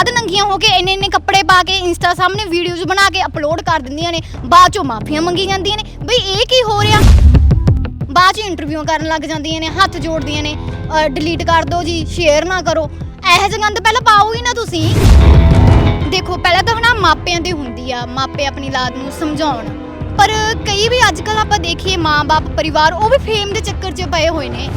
ਅੱਧ ਨੰਗੀਆਂ ਹੋ ਕੇ ਇੰਨੇ ਇੰਨੇ ਕੱਪੜੇ ਪਾ ਕੇ ਇੰਸਟਾ ਸਾਹਮਣੇ ਵੀਡੀਓਜ਼ ਬਣਾ ਕੇ ਅਪਲੋਡ ਕਰ ਦਿੰਦੀਆਂ ਨੇ, ਬਾਅਦ ਚੋਂ ਮਾਫੀਆਂ ਮੰਗੀ ਜਾਂਦੀਆਂ ਨੇ। ਬਈ ਇਹ ਕੀ ਹੋ ਰਿਹਾ? ਬਾਅਦ ਚ ਇੰਟਰਵਿਊ ਕਰਨ ਲੱਗ ਜਾਂਦੀਆਂ ਨੇ, ਹੱਥ ਜੋੜਦੀਆਂ ਨੇ ਡਿਲੀਟ ਕਰ ਦਿਓ ਜੀ ਸ਼ੇਅਰ ਨਾ ਕਰੋ। ਇਹੋ ਜਿਹੀ ਗੰਦ ਪਹਿਲਾਂ ਪਾਓ ਹੀ ਨਾ ਤੁਸੀਂ। ਦੇਖੋ, ਪਹਿਲਾਂ ਤਾਂ ਹਨਾ ਮਾਪਿਆਂ ਦੀ ਹੁੰਦੀ ਆ, ਮਾਪੇ ਆਪਣੀ ਲਾਦ ਨੂੰ ਸਮਝਾਉਣ। ਪਰ ਕਈ ਵੀ ਅੱਜ ਕੱਲ ਆਪਾਂ ਦੇਖੀਏ ਮਾਂ-ਬਾਪ, ਪਰਿਵਾਰ, ਉਹ ਵੀ ਫੇਮ ਦੇ ਚੱਕਰ 'ਚ ਪਏ ਹੋਏ ਨੇ।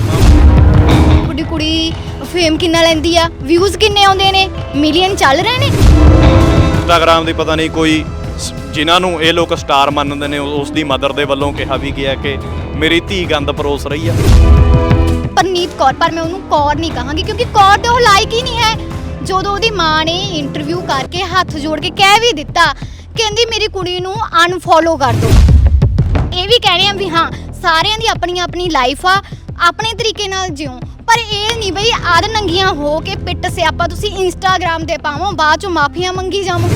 ਕੁੜੀ ਕੁੜੀ ਫੇਮ ਕਿੰਨਾ ਲੈਂਦੀ ਆ? ਵਿਊਜ਼ ਕਿੰਨੇ ਆਉਂਦੇ ਨੇ? ਮਿਲੀਅਨ ਚੱਲ ਰਹੇ ਨੇ? ਇੰਸਟਾਗ੍ਰਾਮ ਦੀ ਪਤਾ ਨਹੀਂ ਕੋਈ ਜਿਨ੍ਹਾਂ ਨੂੰ ਇਹ ਲੋਕ ਸਟਾਰ ਮੰਨਦੇ ਨੇ ਉਸ ਦੀ ਮਦਰ ਦੇ ਵੱਲੋਂ ਕਿਹਾ ਵੀ ਗਿਆ ਕਿ ਮੇਰੀ ਧੀ ਗੰਦ ਪਰੋਸ ਰਹੀ ਆ। ਪਰਨੀਤ ਕੌਰ ਪਰ ਮੈਂ ਉਹਨੂੰ ਕੌਰ ਨਹੀਂ ਕਹਾਂਗੀ ਕਿਉਂਕਿ ਕੌਰ ਤੇ ਉਹ ਲਾਇਕ ਹੀ ਨਹੀਂ ਹੈ। ਜਦੋਂ ਉਹਦੀ ਮਾਂ ਨੇ ਇੰਟਰਵਿਊ ਕਰਕੇ ਹੱਥ ਜੋੜ ਕੇ ਕਹਿ ਵੀ ਦਿੱਤਾ ਕਹਿੰਦੀ ਮੇਰੀ ਕੁੜੀ ਨੂੰ ਅਨਫੋਲੋ ਕਰ ਦਿਓ ਇਹ ਵੀ ਕਹਿ ਰਹੇ ਆ ਵੀ ਹਾਂ ਸਾਰਿਆਂ ਦੀ ਆਪਣੀ ਆਪਣੀ ਲਾਈਫ ਆ ਆਪਣੇ ਤਰੀਕੇ ਨਾਲ ਜਿਉ। ਪਰ ਇਹ ਨਹੀਂ ਬਈ ਆਦ ਨੰਗੀਆਂ ਹੋ ਕੇ ਪਿੱਟ ਸਿਆਪਾ ਤੁਸੀਂ ਇੰਸਟਾਗ੍ਰam ਤੇ ਪਾਵੋ, ਬਾਅਦ ਚ ਮਾਫੀਆਂ ਮੰਗੀ ਜਾਵੋ।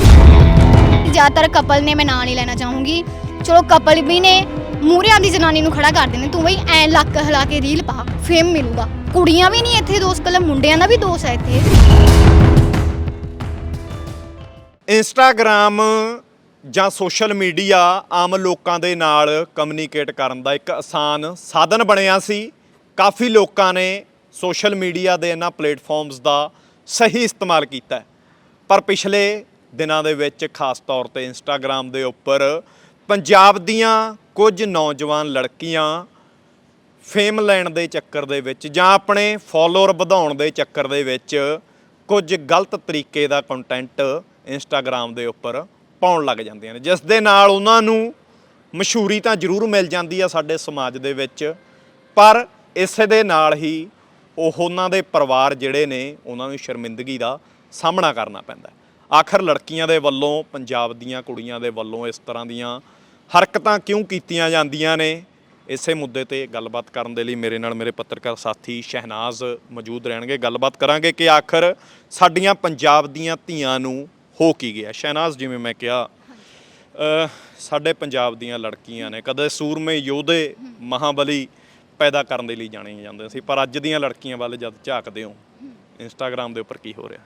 ਜ਼ਿਆਦਾਤਰ ਕਪਲ ਨੇ ਮੈਂ ਨਾਂ ਨਹੀਂ ਲੈਣਾ ਚਾਹੂੰਗੀ। ਚਲੋ ਕਪਲ ਵੀ ਨੇ, ਮੂਹਰਿਆਂ ਦੀ ਜਨਾਨੀ ਨੂੰ ਖੜਾ ਕਰ ਦਿੰਦੇ, ਤੂੰ ਬਈ ਐ ਲੱਕ ਹਿਲਾ ਕੇ ਰੀਲ ਪਾ ਫੇਮ ਮਿਲੂਗਾ। ਕੁੜੀਆਂ ਵੀ ਨਹੀਂ ਇੱਥੇ ਦੋਸਤ, ਕੱਲਾ ਮੁੰਡਿਆਂ ਦਾ ਵੀ ਦੋਸ਼ ਹੈ ਇੱਥੇ। ਇੰਸਟਾਗ੍ਰਾਮ ਜਾਂ ਸੋਸ਼ਲ ਮੀਡੀਆ ਆਮ ਲੋਕਾਂ ਦੇ ਨਾਲ ਕਮਿਊਨੀਕੇਟ ਕਰਨ ਦਾ ਇੱਕ ਆਸਾਨ ਸਾਧਨ ਬਣਿਆ ਸੀ। ਕਾਫੀ ਲੋਕਾਂ ਨੇ ਸੋਸ਼ਲ ਮੀਡੀਆ ਦੇ ਇਹਨਾਂ ਪਲੇਟਫਾਰਮਸ ਦਾ ਸਹੀ ਇਸਤੇਮਾਲ ਕੀਤਾ ਹੈ। ਪਰ ਪਿਛਲੇ ਦਿਨਾਂ ਦੇ ਵਿੱਚ ਖਾਸ ਤੌਰ ਤੇ ਇੰਸਟਾਗ੍ਰਾਮ ਦੇ ਉੱਪਰ ਪੰਜਾਬ ਦੀਆਂ ਕੁਝ ਨੌਜਵਾਨ ਲੜਕੀਆਂ ਫੇਮ ਲੈਣ ਦੇ ਚੱਕਰ ਦੇ ਵਿੱਚ ਜਾਂ ਆਪਣੇ ਫਾਲੋਅਰ ਵਧਾਉਣ ਦੇ ਚੱਕਰ ਦੇ ਵਿੱਚ ਕੁਝ ਗਲਤ ਤਰੀਕੇ ਦਾ ਕੰਟੈਂਟ ਇੰਸਟਾਗ੍ਰam ਦੇ ਉੱਪਰ ਪਾਉਣ ਲੱਗ ਜਾਂਦੀਆਂ ਨੇ ਜਿਸ ਦੇ ਨਾਲ ਉਹਨਾਂ ਨੂੰ ਮਸ਼ਹੂਰੀ ਤਾਂ ਜ਼ਰੂਰ ਮਿਲ ਜਾਂਦੀ ਆ ਸਾਡੇ ਸਮਾਜ ਦੇ ਵਿੱਚ, ਪਰ ਇਸੇ ਦੇ ਨਾਲ ਹੀ ਉਹ ਉਹਨਾਂ ਦੇ ਪਰਿਵਾਰ ਜਿਹੜੇ ਨੇ, ਉਹਨਾਂ ਨੂੰ ਸ਼ਰਮਿੰਦਗੀ ਦਾ ਸਾਹਮਣਾ ਕਰਨਾ ਪੈਂਦਾ ਆਖਰ ਲੜਕੀਆਂ ਦੇ ਵੱਲੋਂ, ਪੰਜਾਬ ਦੀਆਂ ਕੁੜੀਆਂ ਦੇ ਵੱਲੋਂ ਇਸ ਤਰ੍ਹਾਂ ਦੀਆਂ ਹਰਕਤਾਂ ਕਿਉਂ ਕੀਤੀਆਂ ਜਾਂਦੀਆਂ ਨੇ? ਇਸੇ ਮੁੱਦੇ ਤੇ ਗੱਲਬਾਤ ਕਰਨ ਦੇ ਲਈ ਮੇਰੇ ਨਾਲ ਮੇਰੇ ਪੱਤਰਕਾਰ ਸਾਥੀ ਸ਼ਹਿਨਾਜ਼ ਮੌਜੂਦ ਰਹਿਣਗੇ। ਗੱਲਬਾਤ ਕਰਾਂਗੇ ਕਿ ਆਖਰ ਸਾਡੀਆਂ ਪੰਜਾਬ ਦੀਆਂ ਧੀਆਂ ਨੂੰ ਹੋ ਕੀ ਗਿਆ? ਸ਼ਹਿਨਾਜ਼, ਜਿਵੇਂ ਮੈਂ ਕਿਹਾ ਸਾਡੇ ਪੰਜਾਬ ਦੀਆਂ ਲੜਕੀਆਂ ਨੇ, ਕਦੇ ਸੂਰਮੇ ਯੋਧੇ ਮਹਾਬਲੀ ਪੈਦਾ ਕਰਨ ਦੇ ਲਈ ਜਾਣੇ ਜਾਂਦੇ ਸੀ ਪਰ ਅੱਜ ਦੀਆਂ ਲੜਕੀਆਂ ਵੱਲ ਜਦ ਝਾਕਦੇ ਹੋ ਇੰਸਟਾਗ੍ਰam ਦੇ ਉੱਪਰ ਕੀ ਹੋ ਰਿਹਾ?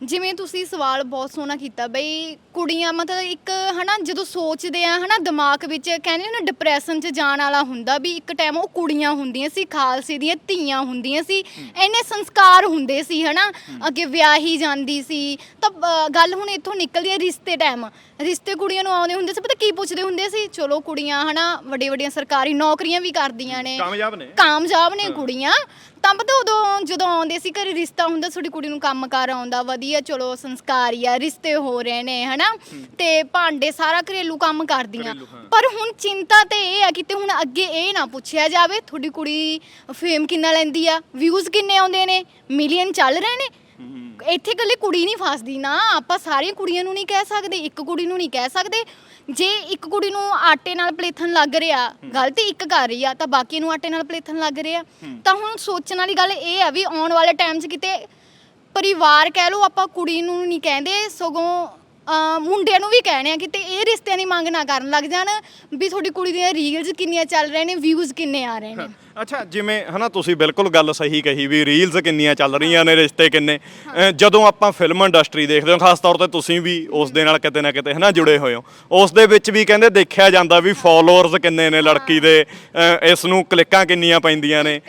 ਜਿਵੇਂ ਤੁਸੀਂ ਸਵਾਲ ਬਹੁਤ ਸੋਹਣਾ ਕੀਤਾ ਬਈ ਕੁੜੀਆਂ ਮਤਲਬ ਇੱਕ ਹਨਾ ਜਦੋਂ ਸੋਚਦੇ ਆ ਹਨਾ ਦਿਮਾਗ ਵਿੱਚ ਕਹਿੰਦੇ ਨੇ ਡਿਪਰੈਸ਼ਨ 'ਚ ਜਾਣ ਵਾਲਾ ਹੁੰਦਾ ਵੀ ਇੱਕ ਟਾਈਮ ਉਹ ਕੁੜੀਆਂ ਹੁੰਦੀਆਂ ਸੀ ਖਾਲਸੇ ਦੀਆਂ ਧੀਆਂ ਹੁੰਦੀਆਂ ਸੀ ਇੰਨੇ ਸੰਸਕਾਰ ਹੁੰਦੇ ਸੀ ਹਨਾ ਅੱਗੇ ਵਿਆਹੀ ਜਾਂਦੀ ਸੀ ਤਾਂ ਅ, ਗੱਲ ਹੁਣ ਇੱਥੋਂ ਨਿਕਲਦੀ ਹੈ ਰਿਸ਼ਤੇ ਟਾਈਮ ਰਿਸ਼ਤੇ ਕੁੜੀਆਂ ਨੂੰ ਆਉਂਦੇ ਹੁੰਦੇ ਸੀ ਪਤਾ ਕੀ ਪੁੱਛਦੇ ਹੁੰਦੇ ਸੀ? ਚਲੋ ਕੁੜੀਆਂ ਹਨਾ ਵੱਡੀਆਂ ਵੱਡੀਆਂ ਸਰਕਾਰੀ ਨੌਕਰੀਆਂ ਵੀ ਕਰਦੀਆਂ ਨੇ। ਕਾਮਯਾਬ ਨੇ। ਕਾਮਯਾਬ ਨੇ ਕੁੜੀਆਂ। ਤਾਂ ਪਤਾ ਉਦੋਂ ਜਦੋਂ ਆਉਂਦੇ ਸੀ ਘਰੇ ਰਿਸ਼ਤਾ ਹੁੰਦਾ ਤੁਹਾਡੀ ਕੁੜੀ ਨੂੰ ਕੰਮ ਕਰ ਆਉਂਦਾ ਵਧੀਆ ਚਲੋ ਸੰਸਕਾਰੀ ਆ ਰਿਸ਼ਤੇ ਹੋ ਰਹੇ ਨੇ ਹਨਾ? ਤੇ ਭਾਂਡੇ ਸਾਰਾ ਘਰੇਲੂ ਕੰਮ ਕਰਦੀਆਂ। ਘਰੇਲੂ, ਹਾਂ। ਪਰ ਹੁਣ ਚਿੰਤਾ ਤੇ ਇਹ ਆ ਕਿਤੇ ਹੁਣ ਅੱਗੇ ਇਹ ਨਾ ਪੁੱਛਿਆ ਜਾਵੇ ਤੁਹਾਡੀ ਕੁੜੀ ਫੇਮ ਕਿੰਨਾ ਲੈਂਦੀ ਆ? ਵਿਊਜ਼ ਕਿੰਨੇ ਆਉਂਦੇ ਨੇ? ਮਿਲੀਅਨ ਚੱਲ ਰਹੇ ਨੇ? ਇੱਥੇ ਇਕੱਲੇ ਕੁੜੀ ਨਹੀਂ ਫਸਦੀ ਨਾ ਆਪਾਂ ਸਾਰੀਆਂ ਕੁੜੀਆਂ ਨੂੰ ਨਹੀਂ ਕਹਿ ਸਕਦੇ ਇੱਕ ਕੁੜੀ ਨੂੰ ਨਹੀਂ ਕਹਿ ਸਕਦੇ। ਜੇ ਇੱਕ ਕੁੜੀ ਨੂੰ ਆਟੇ ਨਾਲ ਪਲੇਥਣ ਲੱਗ ਰਿਹਾ ਗਲਤੀ ਇੱਕ ਕਰ ਰਹੀ ਆ ਤਾਂ ਬਾਕੀ ਨੂੰ ਆਟੇ ਨਾਲ ਪਲੇਥਣ ਲੱਗ ਰਿਹਾ। ਤਾਂ ਹੁਣ ਸੋਚਣ ਵਾਲੀ ਗੱਲ ਇਹ ਆ ਵੀ ਆਉਣ ਵਾਲੇ ਟਾਈਮ 'ਚ ਕਿਤੇ ਪਰਿਵਾਰ ਕਹਿ ਲਓ ਆਪਾਂ ਕੁੜੀ ਨੂੰ ਨਹੀਂ ਕਹਿੰਦੇ ਸਗੋਂ ਮੁੰਡਿਆਂ ਨੂੰ ਵੀ ਕਹਿਣੇ ਆ ਕਿ ਤੇ ਇਹ ਰਿਸ਼ਤਿਆਂ ਦੀ ਮੰਗ ਨਾ ਕਰਨ ਲੱਗ ਜਾਣ ਵੀ ਤੁਹਾਡੀ ਕੁੜੀ ਦੀਆਂ ਰੀਲਸ ਕਿੰਨੀਆਂ ਚੱਲ ਰਹੇ ਨੇ ਵਿਊਜ਼ ਕਿੰਨੇ ਆ ਰਹੇ ਨੇ। ਅੱਛਾ ਜਿਵੇਂ ਹਨਾ ਤੁਸੀਂ ਬਿਲਕੁਲ ਗੱਲ ਸਹੀ ਕਹੀ ਵੀ ਰੀਲਸ ਕਿੰਨੀਆਂ ਚੱਲ ਰਹੀਆਂ ਨੇ ਰਿਸ਼ਤੇ ਕਿੰਨੇ। ਜਦੋਂ ਆਪਾਂ ਫਿਲਮ ਇੰਡਸਟਰੀ ਦੇਖਦੇ ਹਾਂ ਖਾਸ ਤੌਰ ਤੇ ਤੁਸੀਂ ਵੀ ਉਸ ਦੇ ਨਾਲ ਕਿਤੇ ਨਾ ਕਿਤੇ ਹਨਾ ਜੁੜੇ ਹੋਏ ਹੋ ਉਸ ਦੇ ਵਿੱਚ ਵੀ ਕਹਿੰਦੇ ਦੇਖਿਆ ਜਾਂਦਾ ਵੀ ਫਾਲੋਅਰਸ ਕਿੰਨੇ ਨੇ ਲੜਕੀ ਦੇ ਅਹ ਇਸ ਨੂੰ ਕਲਿੱਕਾਂ ਕਿੰਨੀਆਂ ਪੈਂਦੀਆਂ ਨੇ।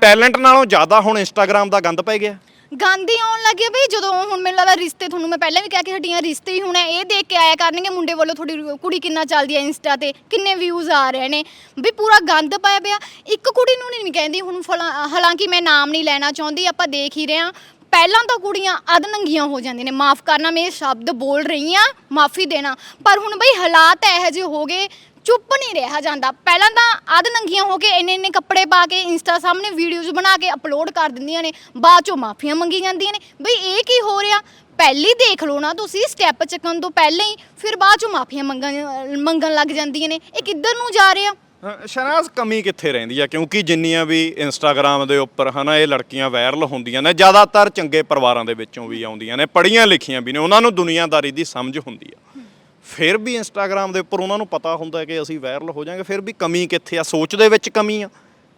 ਟੈਲੈਂਟ ਨਾਲੋਂ ਜ਼ਿਆਦਾ ਹੁਣ ਇੰਸਟਾਗ੍ਰam ਦਾ ਗੰਦ ਪੈ ਗਿਆ। ਗਾਂਧੀ ਆਉਣ ਲੱਗੇ ਬਈ ਜਦੋਂ ਹੁਣ ਮੈਨੂੰ ਲੱਗਦਾ ਰਿਸ਼ਤੇ ਤੁਹਾਨੂੰ ਮੈਂ ਪਹਿਲਾਂ ਵੀ ਕਿਹਾ ਕਿ ਸਾਡੀਆਂ ਰਿਸ਼ਤੇ ਹੀ ਹੁਣ ਇਹ ਦੇਖ ਕੇ ਆਇਆ ਕਰਨਗੇ, ਮੁੰਡੇ ਵੱਲੋਂ ਤੁਹਾਡੀ ਕੁੜੀ ਕਿੰਨਾ ਚੱਲਦੀ ਹੈ ਇੰਸਟਾ ਤੇ, ਕਿੰਨੇ ਵਿਊਜ਼ ਆ ਰਹੇ ਨੇ। ਵੀ ਪੂਰਾ ਗੰਦ ਪਾਇਆ ਪਿਆ। ਇੱਕ ਕੁੜੀ ਨੂੰ ਨਹੀਂ ਕਹਿੰਦੀ ਹੁਣ ਫਲਾ- ਹਾਲਾਂਕਿ ਮੈਂ ਨਾਮ ਨਹੀਂ ਲੈਣਾ ਚਾਹੁੰਦੀ, ਆਪਾਂ ਦੇਖ ਹੀ ਰਹੇ ਹਾਂ। ਪਹਿਲਾਂ ਤਾਂ ਕੁੜੀਆਂ ਅਧ ਨੰਗੀਆਂ ਹੋ ਜਾਂਦੀਆਂ ਨੇ। ਮਾਫ ਕਰਨਾ, ਮੈਂ ਇਹ ਸ਼ਬਦ ਬੋਲ ਰਹੀ ਹਾਂ, ਮਾਫੀ ਦੇਣਾ। ਪਰ ਹੁਣ ਬਈ ਹਾਲਾਤ ਇਹੋ ਜਿਹੇ ਹੋ ਗਏ ਚੁੱਪ ਨਹੀਂ ਰਿਹਾ ਜਾਂਦਾ। ਪਹਿਲਾਂ ਤਾਂ ਅੱਧ ਨੰਗੀਆਂ ਹੋ ਕੇ ਇੰਨੇ ਇੰਨੇ ਕੱਪੜੇ ਪਾ ਕੇ ਇੰਸਟਾ ਸਾਹਮਣੇ ਵੀਡੀਓਜ਼ ਬਣਾ ਕੇ ਅਪਲੋਡ ਕਰ ਦਿੰਦੀਆਂ ਨੇ, ਬਾਅਦ ਚੋਂ ਮਾਫੀਆਂ ਮੰਗੀ ਜਾਂਦੀਆਂ ਨੇ। ਬਈ ਇਹ ਕੀ ਹੋ ਰਿਹਾ? ਪਹਿਲੀ ਦੇਖ ਲਓ ਨਾ ਤੁਸੀਂ ਸਟੈਪ ਚੱਕਣ ਤੋਂ ਪਹਿਲਾਂ ਹੀ, ਫਿਰ ਬਾਅਦ ਚੋਂ ਮਾਫੀਆਂ ਮੰਗਣ ਮੰਗਣ ਲੱਗ ਜਾਂਦੀਆਂ ਨੇ। ਇਹ ਕਿੱਧਰ ਨੂੰ ਜਾ ਰਿਹਾ ਅਹ ਕਮੀ ਕਿੱਥੇ ਰਹਿੰਦੀ ਆ? ਕਿਉਂਕਿ ਜਿੰਨੀਆਂ ਵੀ ਇੰਸਟਾਗ੍ਰam ਦੇ ਉੱਪਰ ਹਨਾ, ਇਹ ਲੜਕੀਆਂ ਵਾਇਰਲ ਹੁੰਦੀਆਂ ਨੇ, ਜ਼ਿਆਦਾਤਰ ਚੰਗੇ ਪਰਿਵਾਰਾਂ ਦੇ ਵਿੱਚੋਂ ਵੀ ਆਉਂਦੀਆਂ ਨੇ, ਪੜ੍ਹੀਆਂ ਲਿਖੀਆਂ ਵੀ ਨੇ, ਉਹਨਾਂ ਨੂੰ ਦੁਨੀਆਦਾਰੀ ਦੀ ਸਮਝ ਹੁੰਦੀ ਆ। ਫਿਰ ਵੀ ਇੰਸਟਾਗ੍ਰam ਦੇ ਉੱਪਰ ਉਹਨਾਂ ਨੂੰ ਪਤਾ ਹੁੰਦਾ ਹੈ ਕਿ ਅਸੀਂ ਵਾਇਰਲ ਹੋ ਜਾਾਂਗੇ ਫਿਰ ਵੀ ਕਮੀ ਕਿੱਥੇ ਆ? ਸੋਚ ਦੇ ਵਿੱਚ ਕਮੀ ਆ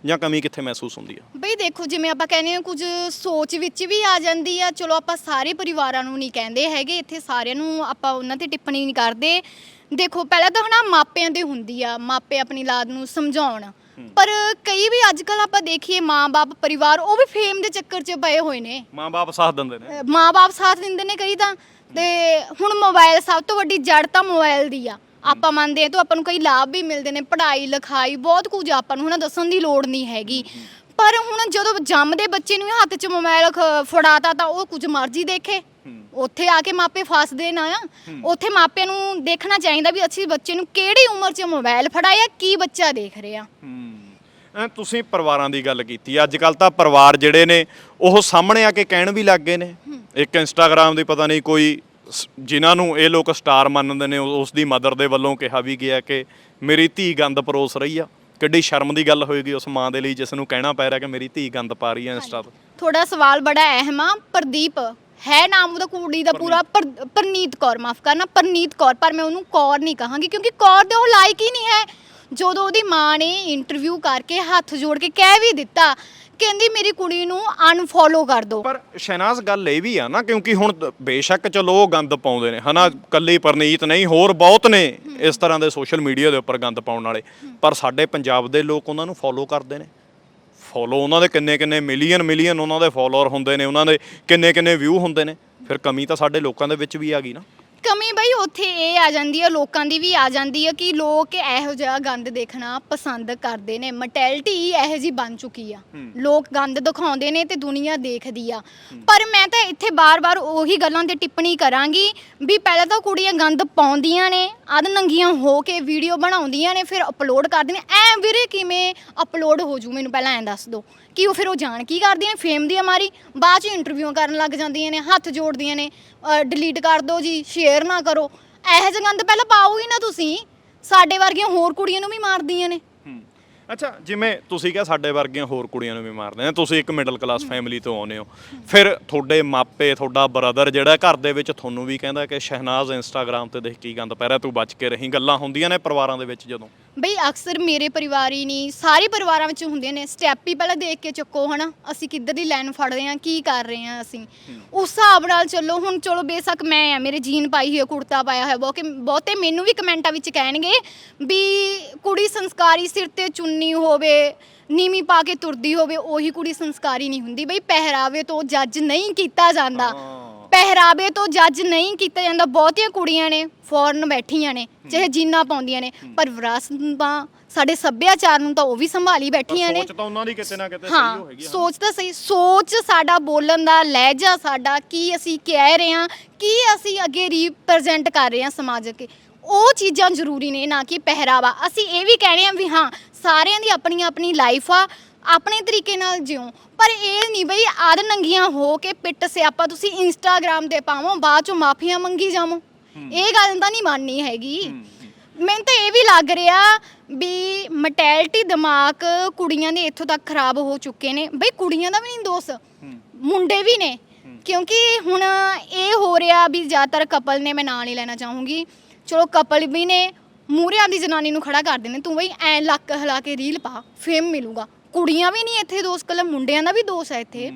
ਜਾਂ ਕਮੀ ਕਿੱਥੇ ਮਹਿਸੂਸ ਹੁੰਦੀ ਆ? ਬਈ ਦੇਖੋ ਜਿਵੇਂ ਆਪਾਂ ਕਹਿੰਦੇ ਹਾਂ ਕੁਝ ਸੋਚ ਵਿੱਚ ਵੀ ਆ ਜਾਂਦੀ ਆ ਚਲੋ ਆਪਾਂ ਸਾਰੇ ਪਰਿਵਾਰਾਂ ਨੂੰ ਨਹੀਂ ਕਹਿੰਦੇ ਹੈਗੇ ਇੱਥੇ ਸਾਰਿਆਂ ਨੂੰ ਆਪਾਂ ਉਹਨਾਂ ਤੇ ਟਿੱਪਣੀ ਨਹੀਂ ਕਰਦੇ। ਦੇਖੋ ਪਹਿਲਾਂ ਤਾਂ ਹਨਾ ਮਾਪਿਆਂ ਤੇ ਹੁੰਦੀ ਆ ਮਾਪੇ ਆਪਣੀ ਔਲਾਦ ਨੂੰ ਸਮਝਾਉਣ। ਪਰ ਕਈ ਵੀ ਅੱਜ ਕੱਲ ਆਪਾਂ ਦੇਖੀਏ ਮਾਂ-ਬਾਪ ਪਰਿਵਾਰ ਉਹ ਵੀ ਫੇਮ ਦੇ ਚੱਕਰ 'ਚ ਪਏ ਹੋਏ ਨੇ। ਮਾਂ-ਬਾਪ ਸਾਥ ਦਿੰਦੇ ਨੇ। ਮਾਂ-ਬਾਪ ਸਾਥ ਦਿੰਦੇ ਨੇ ਕਈ ਤਾਂ। ਤੇ ਹੁਣ ਮੋਬਾਈਲ ਸਭ ਤੋਂ ਵੱਡੀ ਜੜ ਤਾਂ ਮੋਬਾਈਲ ਦੀ ਆ। ਆਪਾਂ ਮੰਨਦੇ ਆ ਤਾਂ ਆਪਾਂ ਨੂੰ ਕਈ ਲਾਭ ਵੀ ਮਿਲਦੇ ਨੇ ਪੜ੍ਹਾਈ ਲਿਖਾਈ ਬਹੁਤ ਕੁਝ ਆਪਾਂ ਨੂੰ ਹਨਾ ਦੱਸਣ ਦੀ ਲੋੜ ਨਹੀਂ ਹੈਗੀ। ਪਰ ਹੁਣ ਜਦੋਂ ਜੰਮਦੇ ਬੱਚੇ ਨੂੰ ਹੱਥ 'ਚ ਮੋਬਾਈਲ ਫੜਾਤਾ ਤਾਂ ਉਹ ਕੁਝ ਮਰਜ਼ੀ ਦੇਖੇ। ਉੱਥੇ ਆ ਕੇ ਮਾਪੇ ਫਸਦੇ ਨਾ ਆ। ਉੱਥੇ ਮਾਪਿਆਂ ਨੂੰ ਦੇਖਣਾ ਚਾਹੀਦਾ ਵੀ ਅਸੀਂ ਬੱਚੇ ਨੂੰ ਕਿਹੜੀ ਉਮਰ 'ਚ ਮੋਬਾਈਲ ਫੜਾਇਆ ਕੀ ਬੱਚਾ ਦੇਖ ਰਿਹਾ। ਤੁਸੀਂ ਪਰਿਵਾਰਾਂ ਦੀ ਗੱਲ ਕੀਤੀ ਅੱਜ ਕੱਲ ਤਾਂ ਪਰਿਵਾਰ ਜਿਹੜੇ ਨੇ ਉਹ ਸਾਹਮਣੇ ਆ ਕੇ ਕਹਿਣ ਵੀ ਲੱਗ ਗਏ ਨੇ। ਇੱਕ ਇੰਸਟਾਗ੍ਰam ਦੀ ਪਤਾ ਨਹੀਂ ਕੋਈ ਸ- ਜਿਨ੍ਹਾਂ ਨੂੰ ਇਹ ਲੋਕ ਸਟਾਰ ਮੰਨਦੇ ਨੇ ਉਸ ਦੀ ਮਦਰ ਦੇ ਵੱਲੋਂ ਕਿਹਾ ਵੀ ਗਿਆ ਕਿ ਮੇਰੀ ਧੀ ਗੰਦ ਪਰੋਸ ਰਹੀ ਆ। ਕਿੱਡੀ ਸ਼ਰਮ ਦੀ ਗੱਲ ਹੋਏਗੀ ਉਸ ਮਾਂ ਦੇ ਲਈ ਜਿਸ ਨੂੰ ਕਹਿਣਾ ਪੈ ਰਿਹਾ ਕਿ ਮੇਰੀ ਧੀ ਗੰਦ ਪਾ ਰਹੀ ਹੈ ਇੰਸਟਾ ਤੇ। ਥੋੜਾ ਸਵਾਲ ਬੜਾ ਅਹਿਮ ਆ ਪ੍ਰਦੀਪ। ਹੈ ਨਾਮ ਉਹਦਾ ਕੁੜੀ ਦਾ ਪੂਰਾ ਪਰ- ਪਰਨੀਤ ਕੌਰ ਮਾਫ ਕਰਨਾ ਪਰਨੀਤ ਕੌਰ ਪਰ ਮੈਂ ਉਹਨੂੰ ਕੌਰ ਨਹੀਂ ਕਹਾਂਗੀ ਕਿਉਂਕਿ ਕੌਰ ਦੇ ਉਹ ਲਾਇਕ ਹੀ ਨਹੀਂ ਹੈ। ਜਦੋਂ ਉਹਦੀ ਮਾਂ ਨੇ ਇੰਟਰਵਿਊ ਕਰਕੇ ਹੱਥ ਜੋੜ ਕੇ ਕਹਿ ਵੀ ਦਿੱਤਾ ਕਹਿੰਦੀ ਮੇਰੀ ਕੁੜੀ ਨੂੰ ਅਨਫੋਲੋ ਕਰ ਦਿਓ ਪਰ ਸ਼ਹਿਨਾਜ਼ ਗੱਲ ਇਹ ਵੀ ਆ ਨਾ, ਕਿਉਂਕਿ ਹੁਣ ਤ- ਬੇਸ਼ੱਕ ਚਲੋ ਉਹ ਗੰਦ ਪਾਉਂਦੇ ਨੇ। ਹਨਾ, ਕੱਲੀ ਪਰਨੀਤ ਨਹੀਂ, ਹੋਰ ਬਹੁਤ ਨੇ ਇਸ ਤਰ੍ਹਾਂ ਦੇ ਸੋਸ਼ਲ ਮੀਡੀਆ ਦੇ ਉੱਪਰ ਗੰਦ ਪਾਉਣ ਵਾਲੇ। ਪਰ ਸਾਡੇ ਪੰਜਾਬ ਦੇ ਲੋਕ ਉਹਨਾਂ ਨੂੰ ਫੋਲੋ ਕਰਦੇ ਨੇ। ਫੋਲੋ ਉਹਨਾਂ ਦੇ ਕਿੰਨੇ ਕਿੰਨੇ ਮਿਲੀਅਨ ਮਿਲੀਅਨ ਉਹਨਾਂ ਦੇ ਫੋਲੋਅਰ ਹੁੰਦੇ ਨੇ, ਉਹਨਾਂ ਦੇ ਕਿੰਨੇ ਕਿੰਨੇ ਵਿਊ ਹੁੰਦੇ ਨੇ। ਫਿਰ ਕਮੀ ਤਾਂ ਸਾਡੇ ਲੋਕਾਂ ਦੇ ਵਿੱਚ ਵੀ ਆ ਗਈ ਨਾ। ਕਮੀ ਬਈ ਉੱਥੇ ਇਹ ਆ ਜਾਂਦੀ ਹੈ ਲੋਕਾਂ ਦੀ ਵੀ ਆ ਜਾਂਦੀ ਹੈ ਕਿ ਲੋਕ ਇਹੋ ਜਿਹਾ ਗੰਦ ਦੇਖਣਾ ਪਸੰਦ ਕਰਦੇ ਨੇ ਮਟੈਲਿਟੀ ਇਹੋ ਜੀ ਬਣ ਚੁੱਕੀ ਆ। ਲੋਕ ਗੰਦ ਦਿਖਾਉਂਦੇ ਨੇ ਤੇ ਦੁਨੀਆ ਦੇਖਦੀ ਆ। ਪਰ ਮੈਂ ਤਾਂ ਇੱਥੇ ਬਾਰ-ਬਾਰ ਉਹੀ ਗੱਲਾਂ ਤੇ ਟਿੱਪਣੀ ਕਰਾਂਗੀ ਵੀ ਪਹਿਲਾਂ ਤਾਂ ਕੁੜੀਆਂ ਗੰਦ ਪਾਉਂਦੀਆਂ ਨੇ ਅਧ ਨੰਗੀਆਂ ਹੋ ਕੇ ਵੀਡੀਓ ਬਣਾਉਂਦੀਆਂ ਨੇ ਫਿਰ ਅਪਲੋਡ ਕਰਦੀਆਂ ਨੇ। ਐ ਵੀਰੇ ਕਿਵੇਂ ਅਪਲੋਡ ਹੋ ਜੂ? ਮੈਨੂੰ ਪਹਿਲਾਂ ਐਂ ਦੱਸ ਦਿਓ। ਕਿ ਉਹ ਫਿਰ ਉਹ ਜਾਣ ਕੀ ਕਰਦੀਆਂ ਨੇ? ਫੇਮ ਦੀ ਮਾਰੀ ਬਾਅਦ ਚ ਇੰਟਰਵਿਊ ਕਰਨ ਲੱਗ ਜਾਂਦੀਆਂ ਨੇ ਹੱਥ ਜੋੜਦੀਆਂ ਨੇ ਡਿਲੀਟ ਕਰ ਦਿਓ ਜੀ ਸ਼ੇਅਰ ਨਾ ਕਰੋ। ਇਹੋ ਜਿਹਾ ਗੰਦ ਪਹਿਲਾਂ ਪਾਓ ਹੀ ਨਾ ਤੁਸੀਂ। ਸਾਡੇ ਵਰਗੀਆਂ ਹੋਰ ਕੁੜੀਆਂ ਨੂੰ ਵੀ ਮਾਰਦੀਆਂ ਨੇ। ਅੱਛਾ ਜਿਵੇਂ ਤੁਸੀਂ ਕਿਹਾ ਸਾਡੇ ਵਰਗੀਆਂ ਹੋਰ ਕੁੜੀਆਂ ਨੂੰ ਵੀ ਮਾਰਦੇ ਨੇ ਤੁਸੀਂ ਇੱਕ ਮਿਡਲ ਕਲਾਸ ਫੈਮਿਲੀ ਤੋਂ ਆਉਂਦੇ ਹੋ। ਫਿਰ ਤੁਹਾਡੇ ਮਾਪੇ ਤੁਹਾਡਾ ਬ੍ਰਦਰ ਜਿਹੜਾ ਘਰ ਦੇ ਵਿੱਚ ਤੁਹਾਨੂੰ ਵੀ ਕਹਿੰਦਾ ਕਿ ਸ਼ਹਿਨਾਜ਼ ਇੰਸਟਾਗ੍ਰam ਤੇ ਦੇਖ ਕੀ ਗੰਦ ਪੈ ਰਿਹਾ ਤੂੰ ਬਚ ਕੇ ਰਹੀਂ। ਗੱਲਾਂ ਹੁੰਦੀਆਂ ਨੇ ਪਰਿਵਾਰਾਂ ਦੇ ਵਿੱਚ ਜਦੋਂ। ਬਈ ਅਕਸਰ ਮੇਰੇ ਪਰਿਵਾਰ ਹੀ ਨਹੀਂ ਸਾਰੇ ਪਰਿਵਾਰਾਂ ਵਿੱਚ ਹੁੰਦੇ ਨੇ। ਸਟੈਪ ਹੀ ਪਹਿਲਾਂ ਦੇਖ ਕੇ ਚੱਕੋ ਹਨਾ ਅਸੀਂ ਕਿੱਧਰ ਦੀ ਲਾਈਨ ਫੜ ਰਹੇ ਹਾਂ ਕੀ ਕਰ ਰਹੇ ਹਾਂ ਅਸੀਂ। ਉਸ ਹਿਸਾਬ ਨਾਲ ਚੱਲੋ ਹੁਣ ਚਲੋ ਬੇਸ਼ੱਕ ਮੈਂ ਆ ਮੇਰੇ ਜੀਨ ਪਾਈ ਹੋਈ ਹੈ ਕੁੜਤਾ ਪਾਇਆ ਹੋਇਆ ਬਹੁਤੇ ਬਹੁਤੇ ਮੈਨੂੰ ਵੀ ਕਮੈਂਟਾਂ ਵਿੱਚ ਕਹਿਣਗੇ ਵੀ ਕੁੜੀ ਸੰਸਕਾਰੀ ਸਿਰ ਤੇ ਚੁੰਨੀ ਹੋਵੇ ਨੀਵੀਂ ਪਾ ਕੇ ਤੁਰਦੀ ਹੋਵੇ ਉਹੀ ਕੁੜੀ ਸੰਸਕਾਰੀ ਨਹੀਂ ਹੁੰਦੀ। ਬਈ ਪਹਿਰਾਵੇ ਤੋਂ ਜੱਜ ਨਹੀਂ ਕੀਤਾ ਜਾਂਦਾ। ਪਹਿਰਾਵੇ ਤੋਂ ਜੱਜ ਨਹੀਂ ਕੀਤਾ ਜਾਂਦਾ। ਬਹੁਤੀਆਂ ਕੁੜੀਆਂ ਨੇ ਫੋਰਨ ਬੈਠੀਆਂ ਨੇ ਚਾਹੇ ਜੀਨਾਂ ਪਾਉਂਦੀਆਂ ਨੇ ਪਰ ਵਿਰਾਸਤਾਂ ਸਾਡੇ ਸੱਭਿਆਚਾਰ ਨੂੰ ਤਾਂ ਉਹ ਵੀ ਸੰਭਾਲੀ ਬੈਠੀਆਂ ਨੇ। ਸੋਚ ਤਾਂ ਉਹਨਾਂ ਦੀ ਕਿਤੇ ਨਾ ਕਿਤੇ ਸਹੀ ਹਾਂ। ਹੋਏਗੀ ਸੋਚ ਤਾਂ ਸਹੀ ਸੋਚ ਸਾਡਾ ਬੋਲਣ ਦਾ ਲਹਿਜਾ ਸਾਡਾ ਕੀ ਅਸੀਂ ਕਹਿ ਰਹੇ ਹਾਂ ਕੀ ਅਸੀਂ ਅੱਗੇ ਰਿਪਰੈਜ਼ੈਂਟ ਕਰ ਰਹੇ ਹਾਂ ਸਮਾਜਕ ਉਹ ਚੀਜ਼ਾਂ ਜ਼ਰੂਰੀ ਨੇ ਨਾ ਕਿ ਪਹਿਰਾਵਾ। ਅਸੀਂ ਇਹ ਵੀ ਕਹਿ ਰਹੇ ਹਾਂ ਵੀ ਹਾਂ ਸਾਰਿਆਂ ਦੀ ਆਪਣੀ ਆਪਣੀ ਲਾਈਫ ਆ ਆਪਣੇ ਤਰੀਕੇ ਨਾਲ ਜਿਉ। ਪਰ ਇਹ ਨਹੀਂ ਬਈ ਆਦ ਨੰਗੀਆਂ ਹੋ ਕੇ ਪਿੱਟ ਸਿਆਪਾ ਤੁਸੀਂ ਇੰਸਟਾਗ੍ਰam ਤੇ ਪਾਵੋ ਬਾਅਦ ਚੋਂ ਮਾਫੀਆਂ ਮੰਗੀ ਜਾਵੋ। ਇਹ ਗੱਲ ਤਾਂ ਨਹੀਂ ਮੰਨਣੀ ਹੈਗੀ। ਮੈਨੂੰ ਤਾਂ ਇਹ ਵੀ ਲੱਗ ਰਿਹਾ ਵੀ ਮਟੈਲਿਟੀ ਦਿਮਾਗ ਕੁੜੀਆਂ ਦੇ ਇੱਥੋਂ ਤੱਕ ਖਰਾਬ ਹੋ ਚੁੱਕੇ ਨੇ। ਬਈ ਕੁੜੀਆਂ ਦਾ ਵੀ ਨਹੀਂ ਦੋਸ ਮੁੰਡੇ ਵੀ ਨੇ। ਕਿਉਂਕਿ ਹੁਣ ਇਹ ਹੋ ਰਿਹਾ ਵੀ ਜ਼ਿਆਦਾਤਰ ਕਪਲ ਨੇ ਮੈਂ ਨਾਂ ਨਹੀਂ ਲੈਣਾ ਚਾਹੂੰਗੀ। ਚਲੋ ਕਪਲ ਵੀ ਨੇ ਮੂਹਰਿਆਂ ਦੀ ਜਨਾਨੀ ਨੂੰ ਖੜਾ ਕਰਦੇ ਨੇ ਤੂੰ ਬਈ ਐ ਲੱਕ ਹਿਲਾ ਕੇ ਰੀਲ ਪਾ ਫੇਮ ਮਿਲੂਗਾ। ਕੁੜੀਆਂ ਵੀ ਨਹੀਂ ਇੱਥੇ ਦੋਸ ਕੱਲਾ ਮੁੰਡਿਆਂ ਦਾ ਵੀ ਦੋਸ ਹੈ ਇੱਥੇ।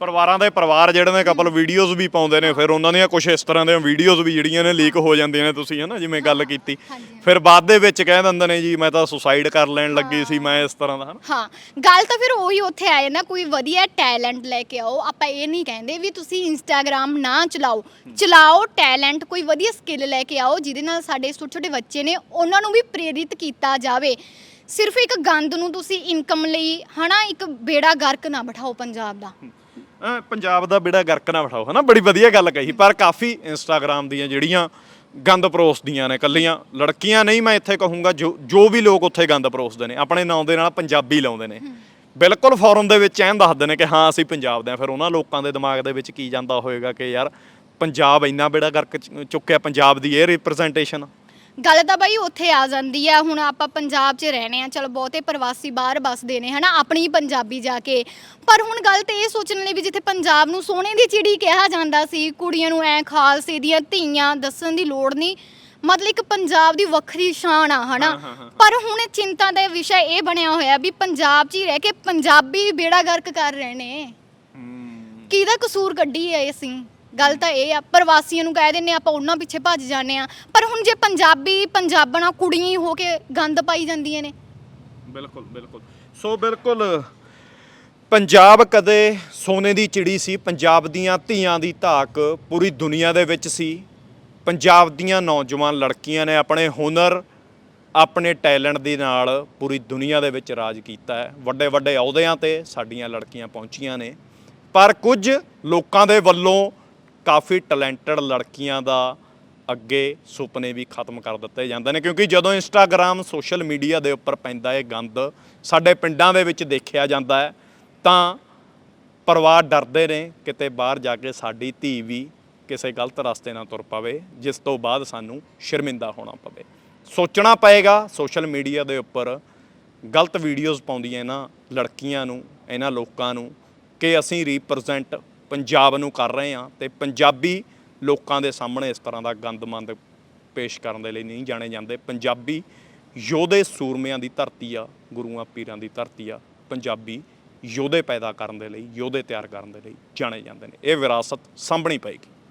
ਪਰਿਵਾਰਾਂ ਦੇ ਪਰਿਵਾਰ ਜਿਹੜੇ ਨੇ ਕਪਲ ਵੀਡੀਓਜ਼ ਵੀ ਪਾਉਂਦੇ ਨੇ ਫਿਰ ਉਹਨਾਂ ਦੀਆਂ ਕੁਝ ਇਸ ਤਰ੍ਹਾਂ ਦੀਆਂ ਵੀਡੀਓਜ਼ ਵੀ ਜਿਹੜੀਆਂ ਨੇ ਲੀਕ ਹੋ ਜਾਂਦੀਆਂ ਨੇ ਤੁਸੀਂ ਹਨਾ ਜਿਵੇਂ ਗੱਲ ਕੀਤੀ। ਫਿਰ ਬਾਅਦ ਦੇ ਵਿੱਚ ਕਹਿ ਦਿੰਦੇ ਨੇ ਜੀ ਮੈਂ ਤਾਂ ਸੁਸਾਈਡ ਕਰ ਲੈਣ ਲੱਗੀ ਸੀ ਮੈਂ ਇਸ ਤਰ੍ਹਾਂ ਦਾ ਹਨਾ। ਹਾਂ ਗੱਲ ਤਾਂ ਫਿਰ ਉਹੀ ਉੱਥੇ ਆਏ ਨਾ ਕੋਈ ਵਧੀਆ ਟੈਲੈਂਟ ਲੈ ਕੇ ਆਓ। ਆਪਾਂ ਇਹ ਨਹੀਂ ਕਹਿੰਦੇ ਵੀ ਤੁਸੀਂ ਇੰਸਟਾਗ੍ਰam ਨਾ ਚਲਾਓ। ਚਲਾਓ ਟੈਲੈਂਟ ਕੋਈ ਵਧੀਆ ਸਕਿੱਲ ਲੈ ਕੇ ਆਓ ਜਿਹਦੇ ਨਾਲ ਸਾਡੇ ਛੋਟੇ ਛੋਟੇ ਬੱਚੇ ਨੇ ਉਹਨਾਂ ਨੂੰ ਵੀ ਪ੍ਰੇਰਿਤ ਕੀਤਾ ਜਾਵੇ। ਸਿਰਫ ਇੱਕ ਗੰਦ ਨੂੰ ਤੁਸੀਂ ਇਨਕਮ ਲਈ ਹਨਾ ਇੱਕ ਬੇੜਾ ਗਰਕ ਨਾ ਬਿਠਾਓ ਪੰਜਾਬ ਦਾ। ਅਹ ਪੰਜਾਬ ਦਾ ਬੇੜਾ ਗਰਕ ਨਾ ਬਿਠਾਓ ਹਨਾ ਬੜੀ ਵਧੀਆ ਗੱਲ ਕਹੀ। ਪਰ ਕਾਫੀ ਇੰਸਟਾਗ੍ਰam ਦੀਆਂ ਜਿਹੜੀਆਂ ਗੰਦ ਪਰੋਸਦੀਆਂ ਨੇ ਕੱਲੀਆਂ ਲੜਕੀਆਂ ਨਹੀਂ ਮੈਂ ਇੱਥੇ ਕਹੂੰਗਾ ਜੋ ਜੋ ਵੀ ਲੋਕ ਉੱਥੇ ਗੰਦ ਪਰੋਸਦੇ ਨੇ ਆਪਣੇ ਨਾਂ ਦੇ ਨਾਲ ਪੰਜਾਬੀ ਲਾਉਂਦੇ ਨੇ। ਬਿਲਕੁਲ ਫੋਰਨ ਦੇ ਵਿੱਚ ਐਂ ਦੱਸਦੇ ਨੇ ਕਿ ਹਾਂ ਅਸੀਂ ਪੰਜਾਬ ਦੇ ਆ ਫਿਰ ਉਹਨਾਂ ਲੋਕਾਂ ਦੇ ਦਿਮਾਗ ਦੇ ਵਿੱਚ ਕੀ ਜਾਂਦਾ ਹੋਏਗਾ ਕਿ ਯਾਰ ਪੰਜਾਬ ਇੰਨਾ ਬੇੜਾ ਗਰਕ ਚ- ਚੁੱਕਿਆ ਪੰਜਾਬ ਦੀ ਇਹ ਰਿਪਰੈਜ਼ੈਂਟੇਸ਼ਨ ਗੱਲ ਤਾਂ ਬਾਈ ਉੱਥੇ ਆ ਜਾਂਦੀ ਆ ਹੁਣ ਆਪਾਂ ਪੰਜਾਬ 'ਚ ਰਹਿਣੇ ਆ ਚਲ ਬਹੁਤੇ ਪ੍ਰਵਾਸੀ ਬਾਹਰ ਵੱਸਦੇ ਨੇ ਹਨਾ ਆਪਣੀ ਪੰਜਾਬੀ ਜਾ ਕੇ। ਪਰ ਹੁਣ ਗੱਲ ਤੇ ਇਹ ਸੋਚਣ ਲਈ ਵੀ ਜਿੱਥੇ ਪੰਜਾਬ ਨੂੰ ਸੋਨੇ ਦੀ ਚਿੜੀ ਕਿਹਾ ਜਾਂਦਾ ਸੀ ਕੁੜੀਆਂ ਨੂੰ ਐ ਖਾਲਸੇ ਦੀਆਂ ਧੀਆਂ ਦੱਸਣ ਦੀ ਲੋੜ ਨਹੀਂ ਮਤਲਬ ਇੱਕ ਪੰਜਾਬ ਦੀ ਵੱਖਰੀ ਸ਼ਾਨ ਆ ਹਨਾ। ਪਰ ਹੁਣ ਚਿੰਤਾ ਦਾ ਵਿਸ਼ਾ ਇਹ ਬਣਿਆ ਹੋਇਆ ਵੀ ਪੰਜਾਬ 'ਚ ਹੀ ਰਹਿ ਕੇ ਪੰਜਾਬੀ ਬੇੜਾ ਗਰਕ ਕਰ ਰਹੇ ਨੇ। ਕਿਹਦਾ ਕਸੂਰ ਕੱਢੀ ਹੈ ਅਸੀਂ? ਗੱਲ ਤਾਂ ਇਹ ਆ, ਪ੍ਰਵਾਸੀਆਂ ਨੂੰ ਕਹਿ ਦਿੰਨੇ ਆਪਾਂ ਉਹਨਾਂ ਪਿੱਛੇ ਭੱਜ ਜਾਂਦੇ ਆ। ਪਰ ਹੁਣ ਜੇ ਪੰਜਾਬੀ, ਪੰਜਾਬਣਾ ਕੁੜੀਆਂ ਹੋ ਕੇ ਗੰਦ ਪਾਈ ਜਾਂਦੀਆਂ ਨੇ। ਬਿਲਕੁਲ ਬਿਲਕੁਲ। ਸੋ ਬਿਲਕੁਲ, ਪੰਜਾਬ ਕਦੇ ਸੋਨੇ ਦੀ ਚਿੜੀ ਸੀ, ਪੰਜਾਬ ਦੀਆਂ ਧੀਆਂ ਦੀ ਧਾਕ ਪੂਰੀ ਦੁਨੀਆ ਦੇ ਵਿੱਚ ਸੀ। ਪੰਜਾਬ ਦੀਆਂ ਨੌਜਵਾਨ ਲੜਕੀਆਂ ਨੇ ਆਪਣੇ ਹੁਨਰ, ਆਪਣੇ ਟੈਲੈਂਟ ਦੇ ਨਾਲ ਪੂਰੀ ਦੁਨੀਆ ਦੇ ਵਿੱਚ ਰਾਜ ਕੀਤਾ ਹੈ। ਵੱਡੇ ਵੱਡੇ ਅਹੁਦਿਆਂ ਤੇ ਸਾਡੀਆਂ ਲੜਕੀਆਂ ਪਹੁੰਚੀਆਂ ਨੇ। ਪਰ ਕੁਝ ਲੋਕਾਂ ਦੇ ਵੱਲੋਂ ਕਾਫੀ ਟੈਲੈਂਟਡ ਲੜਕੀਆਂ ਦਾ ਅੱਗੇ ਸੁਪਨੇ ਵੀ ਖਤਮ ਕਰ ਦਿੱਤੇ ਜਾਂਦੇ ਨੇ, ਕਿਉਂਕਿ ਜਦੋਂ ਇੰਸਟਾਗ੍ਰam ਸੋਸ਼ਲ ਮੀਡੀਆ ਦੇ ਉੱਪਰ ਪੈਂਦਾ ਇਹ ਗੰਦ ਸਾਡੇ ਪਿੰਡਾਂ ਦੇ ਵਿੱਚ ਦੇਖਿਆ ਜਾਂਦਾ ਹੈ, ਤਾਂ ਪਰਿਵਾਰ ਡਰਦੇ ਨੇ ਕਿਤੇ ਬਾਹਰ ਜਾ ਕੇ ਸਾਡੀ ਧੀ ਵੀ ਕਿਸੇ ਗਲਤ ਰਸਤੇ ਨਾਲ ਤੁਰ ਪਵੇ, ਜਿਸ ਤੋਂ ਬਾਅਦ ਸਾਨੂੰ ਸ਼ਰਮਿੰਦਾ ਹੋਣਾ ਪਵੇ। ਸੋਚਣਾ ਪਏਗਾ ਸੋਸ਼ਲ ਮੀਡੀਆ ਦੇ ਉੱਪਰ ਗਲਤ ਵੀਡੀਓਜ਼ ਪਾਉਂਦੀਆਂ ਇਹਨਾਂ ਲੜਕੀਆਂ ਨੂੰ, ਇਹਨਾਂ ਲੋਕਾਂ ਨੂੰ, ਕਿ ਅਸੀਂ ਰਿਪਰੈਜ਼ੈਂਟ ਪੰਜਾਬ ਨੂੰ ਕਰ ਰਹੇ ਹਾਂ ਤੇ ਪੰਜਾਬੀ ਲੋਕਾਂ ਦੇ ਸਾਹਮਣੇ ਇਸ ਤਰ੍ਹਾਂ ਦਾ ਗੰਦਮੰਦ ਪੇਸ਼ ਕਰਨ ਦੇ ਲਈ ਨਹੀਂ ਜਾਣੇ ਜਾਂਦੇ। ਪੰਜਾਬੀ ਯੋਧੇ ਸੂਰਮਿਆਂ ਦੀ ਧਰਤੀ ਆ, ਗੁਰੂਆਂ ਪੀਰਾਂ ਦੀ ਧਰਤੀ ਆ। ਪੰਜਾਬੀ ਯੋਧੇ ਪੈਦਾ ਕਰਨ ਦੇ ਲਈ, ਯੋਧੇ ਤਿਆਰ ਕਰਨ ਦੇ ਲਈ ਜਾਣੇ ਜਾਂਦੇ ਨੇ। ਇਹ ਵਿਰਾਸਤ ਸਾਂਭਣੀ ਪਏਗੀ।